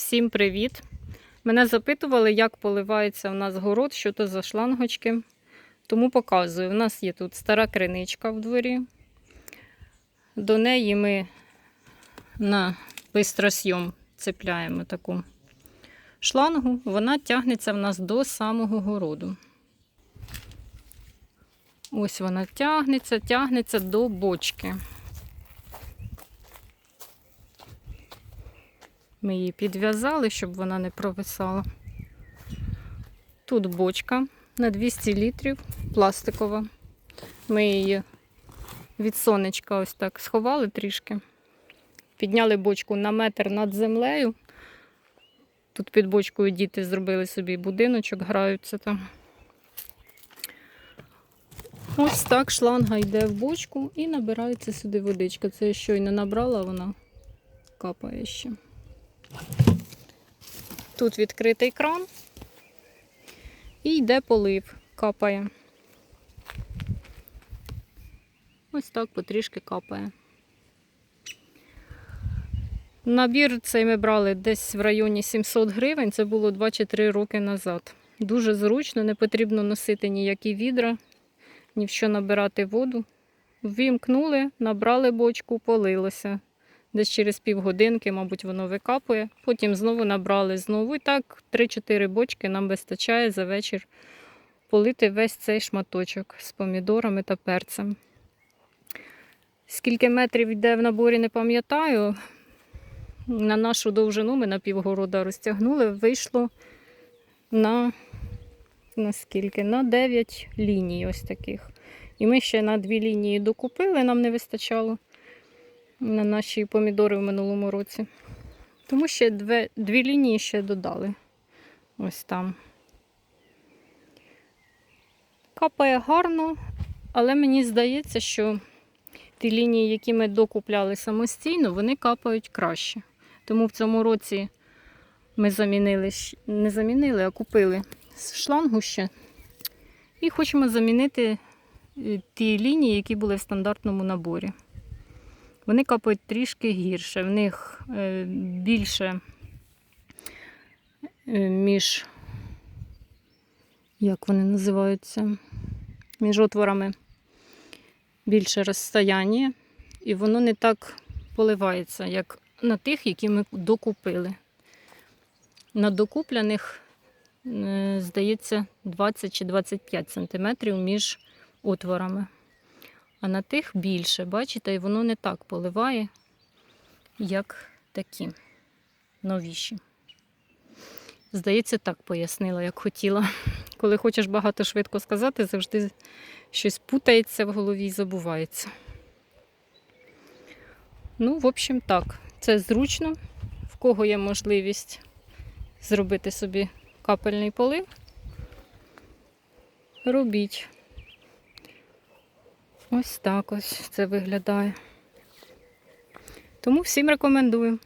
Всім привіт! Мене запитували, як поливається у нас город, що то за шлангочки. Тому показую. У нас є тут стара криничка в дворі. До неї ми на бистросйом цепляємо таку шлангу. Вона тягнеться в нас до самого городу. Ось вона тягнеться, тягнеться до бочки. Ми її підв'язали, щоб вона не провисала. Тут бочка на 200 літрів, пластикова. Ми її від сонечка ось так сховали трішки. Підняли бочку на метр над землею. Тут під бочкою діти зробили собі будиночок, граються там. Ось так шланга йде в бочку і набирається сюди водичка. Це я щойно набрала, вона капає ще. Тут відкритий кран і йде полив, капає. Ось так потрішки капає. Набір цей ми брали десь в районі 700 гривень, це було 2 чи 3 роки назад. Дуже зручно, не потрібно носити ніякі відра, ні в що набирати воду. Ввімкнули, набрали бочку, полилося. Десь через півгодинки, мабуть, воно викапує. Потім знову набрали знову. І так 3-4 бочки нам вистачає за вечір полити весь цей шматочок з помідорами та перцем. Скільки метрів йде в наборі, не пам'ятаю. На нашу довжину ми на півгорода розтягнули, вийшло на, на скільки? На 9 ліній ось таких. І ми ще на дві лінії докупили, нам не вистачало на наші помідори в минулому році. Тому ще дві, дві лінії ще додали. Ось там. Капає гарно, але мені здається, що ті лінії, які ми докупляли самостійно, вони капають краще. Тому в цьому році ми замінили, не замінили, а купили шлангу ще. І хочемо замінити е, ті лінії, які були в стандартному наборі. Вони капають трішки гірше. В них е, більше е, між, як вони називаються, між отворами більше розстояння, і воно не так поливається, як на тих, які ми докупили. На докуплених, е, здається, 20 чи 25 сантиметрів між отворами. А на тих більше, бачите, і воно не так поливає, як такі новіші. Здається, так пояснила, як хотіла. Коли хочеш багато швидко сказати, завжди щось путається в голові і забувається. Ну, в общем, так. Це зручно. В кого є можливість зробити собі капельний полив, робіть. Ось так ось це виглядає. Тому всім рекомендую.